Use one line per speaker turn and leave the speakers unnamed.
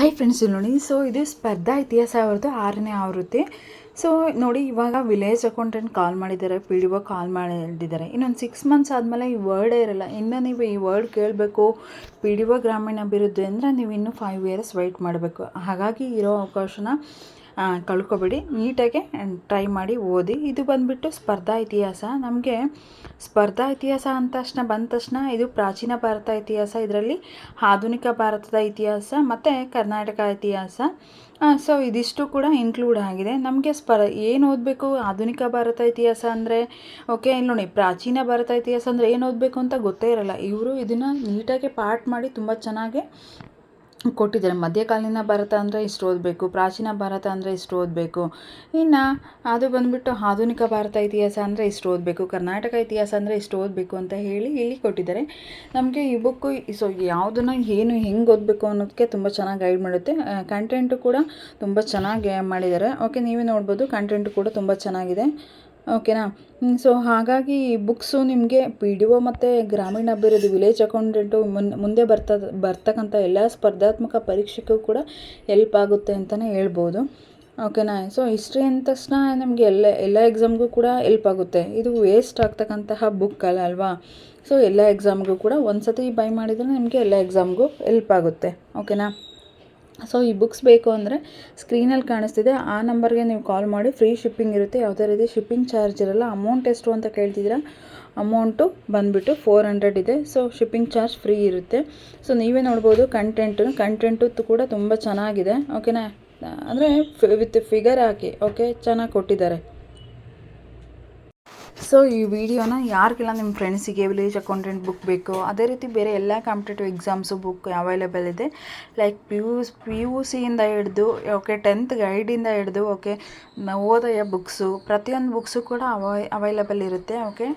Hi friends ನೋಡಿ. So ಇದು ಸ್ಪರ್ಧಾ ಇತಿಹಾಸ ಅವ್ರದ್ದು ಆರನೇ ಆವೃತ್ತಿ. ಸೊ ನೋಡಿ, ಇವಾಗ ವಿಲೇಜ್ ಅಕೌಂಟೆಂಟ್ ಕಾಲ್ ಮಾಡಿದ್ದಾರೆ ಪಿ ಡಿ ಒ ಕಾಲ್ ಮಾಡಿದ್ದಾರೆ. ಇನ್ನೊಂದು ಸಿಕ್ಸ್ ಮಂತ್ಸ್ ಆದಮೇಲೆ ಈ ವರ್ಡೇ ಇರಲ್ಲ. ಇನ್ನು ನೀವು ಈ ವರ್ಡ್ ಕೇಳಬೇಕು ಪಿ ಡಿ ಒ ಗ್ರಾಮೀಣ ಅಭಿವೃದ್ಧಿ ಅಂದರೆ ನೀವು ಇನ್ನೂ ಫೈವ್ ಇಯರ್ಸ್ ವೆಯ್ಟ್ ಮಾಡಬೇಕು. ಹಾಗಾಗಿ ಇರೋ ಅವಕಾಶನ ಕಳ್ಕೊಬೇಡಿ. ನೀಟಾಗಿ ಟ್ರೈ ಮಾಡಿ, ಓದಿ. ಇದು ಬಂದುಬಿಟ್ಟು ಸ್ಪರ್ಧಾ ಇತಿಹಾಸ. ನಮಗೆ ಸ್ಪರ್ಧಾ ಇತಿಹಾಸ ಅಂದ ತಕ್ಷಣ, ಬಂದ ತಕ್ಷಣ ಇದು ಪ್ರಾಚೀನ ಭಾರತ ಇತಿಹಾಸ. ಇದರಲ್ಲಿ ಆಧುನಿಕ ಭಾರತದ ಇತಿಹಾಸ ಮತ್ತು ಕರ್ನಾಟಕ ಇತಿಹಾಸ. ಸೊ ಇದಿಷ್ಟು ಕೂಡ ಇನ್ಕ್ಲೂಡ್ ಆಗಿದೆ. ನಮಗೆ ಸ್ಪರ್, ಏನು ಓದಬೇಕು? ಆಧುನಿಕ ಭಾರತ ಇತಿಹಾಸ ಅಂದರೆ ಓಕೆ ಇಲ್ಲಿ ನೋಡಿ, ಪ್ರಾಚೀನ ಭಾರತ ಇತಿಹಾಸ ಅಂದರೆ ಏನು ಓದಬೇಕು ಅಂತ ಗೊತ್ತೇ ಇರಲ್ಲ. ಇವರು ಇದನ್ನು ನೀಟಾಗಿ ಪಾರ್ಟ್ ಮಾಡಿ ತುಂಬ ಚೆನ್ನಾಗಿ ಕೊಟ್ಟಿದ್ದಾರೆ. ಮಧ್ಯಕಾಲೀನ ಭಾರತ ಅಂದರೆ ಇಷ್ಟು ಓದಬೇಕು, ಪ್ರಾಚೀನ ಭಾರತ ಅಂದರೆ ಇಷ್ಟು ಓದಬೇಕು. ಇನ್ನು ಅದು ಬಂದುಬಿಟ್ಟು ಆಧುನಿಕ ಭಾರತ ಇತಿಹಾಸ ಅಂದರೆ ಇಷ್ಟು ಓದಬೇಕು, ಕರ್ನಾಟಕ ಇತಿಹಾಸ ಅಂದರೆ ಇಷ್ಟು ಓದಬೇಕು ಅಂತ ಹೇಳಿ ಇಲ್ಲಿ ಕೊಟ್ಟಿದ್ದಾರೆ. ನಮಗೆ ಈ ಬುಕ್ಕು ಸೊ ಯಾವುದನ್ನು ಏನು ಹೆಂಗೆ ಓದಬೇಕು ಅನ್ನೋದಕ್ಕೆ ತುಂಬ ಚೆನ್ನಾಗಿ ಗೈಡ್ ಮಾಡುತ್ತೆ. ಕಂಟೆಂಟು ಕೂಡ ತುಂಬ ಚೆನ್ನಾಗಿ ಮಾಡಿದ್ದಾರೆ. ಓಕೆ ನೀವೇ ನೋಡ್ಬೋದು ಕಂಟೆಂಟು ಕೂಡ ತುಂಬ ಚೆನ್ನಾಗಿದೆ. ಓಕೆನಾ? ಸೊ ಹಾಗಾಗಿ ಬುಕ್ಸು ನಿಮಗೆ ಪಿ ಡಿ ಒ ಮತ್ತು ಗ್ರಾಮೀಣ ಅಭಿವೃದ್ಧಿ ವಿಲೇಜ್ ಅಕೌಂಟೆಂಟು ಮುಂದೆ ಬರ್ತದ, ಬರ್ತಕ್ಕಂಥ ಎಲ್ಲ ಸ್ಪರ್ಧಾತ್ಮಕ ಪರೀಕ್ಷೆಗೂ ಕೂಡ ಹೆಲ್ಪ್ ಆಗುತ್ತೆ ಅಂತಲೇ ಹೇಳ್ಬೋದು. ಓಕೆನಾ? ಸೊ ಹಿಸ್ಟ್ರಿ ಅಂದ ತಕ್ಷಣ ನಮಗೆ ಎಲ್ಲ ಎಲ್ಲ ಎಕ್ಸಾಮ್ಗೂ ಕೂಡ ಹೆಲ್ಪ್ ಆಗುತ್ತೆ. ಇದು ವೇಸ್ಟ್ ಆಗ್ತಕ್ಕಂತಹ ಬುಕ್ ಅಲ್ಲ ಅಲ್ವಾ? ಸೊ ಎಲ್ಲ ಎಕ್ಸಾಮ್ಗೂ ಕೂಡ ಒಂದು ಸತಿ ಬೈ ಮಾಡಿದರೆ ನಿಮಗೆ ಎಲ್ಲ ಎಕ್ಸಾಮ್ಗೂ ಹೆಲ್ಪ್ ಆಗುತ್ತೆ. ಓಕೆನಾ? ಸೊ ಈ ಬುಕ್ಸ್ ಬೇಕು ಅಂದರೆ ಸ್ಕ್ರೀನಲ್ಲಿ ಕಾಣಿಸ್ತಿದೆ. ಆ ನಂಬರ್ಗೆ ನೀವು ಕಾಲ್ ಮಾಡಿ ಫ್ರೀ ಶಿಪ್ಪಿಂಗ್ ಇರುತ್ತೆ. ಯಾವುದೇ ರೀತಿ ಶಿಪ್ಪಿಂಗ್ ಚಾರ್ಜ್ ಇರಲ್ಲ ಅಮೌಂಟ್ ಎಷ್ಟು ಅಂತ ಕೇಳ್ತಿದ್ದೀರಾ ಅಮೌಂಟು ಬಂದುಬಿಟ್ಟು ಫೋರ್ ಹಂಡ್ರೆಡ್ ಇದೆ. ಸೊ ಶಿಪ್ಪಿಂಗ್ ಚಾರ್ಜ್ ಫ್ರೀ ಇರುತ್ತೆ. ಸೊ ನೀವೇ ನೋಡ್ಬೋದು ಕಂಟೆಂಟು ಕಂಟೆಂಟು ಕೂಡ ತುಂಬ ಚೆನ್ನಾಗಿದೆ. ಓಕೆನಾ ಅಂದರೆ ವಿತ್ ಫಿಗರ್ ಹಾಕಿ ಓಕೆ ಚೆನ್ನಾಗಿ ಕೊಟ್ಟಿದ್ದಾರೆ. ಸೊ ಈ ವಿಡಿಯೋನ ಯಾರಿಗೆಲ್ಲ ನಿಮ್ಮ ಫ್ರೆಂಡ್ಸಿಗೆ ವಿಲೇಜ್ ಅಕೌಂಟೆಂಟ್ ಬುಕ್ ಬೇಕು, ಅದೇ ರೀತಿ ಬೇರೆ ಎಲ್ಲ ಕಾಂಪಿಟೇಟಿವ್ ಎಕ್ಸಾಮ್ಸು ಬುಕ್ ಅವೈಲೇಬಲ್ ಇದೆ. Like P U P U ಸಿಯಿಂದ ಹಿಡಿದು ಓಕೆ ಟೆಂತ್ ಗೈಡಿಂದ ಹಿಡಿದು ಓಕೆ ನವೋದಯ ಬುಕ್ಸು ಪ್ರತಿಯೊಂದು ಬುಕ್ಸು ಕೂಡ ಅವೈ ಅವೈಲೇಬಲ್ ಇರುತ್ತೆ ಓಕೆ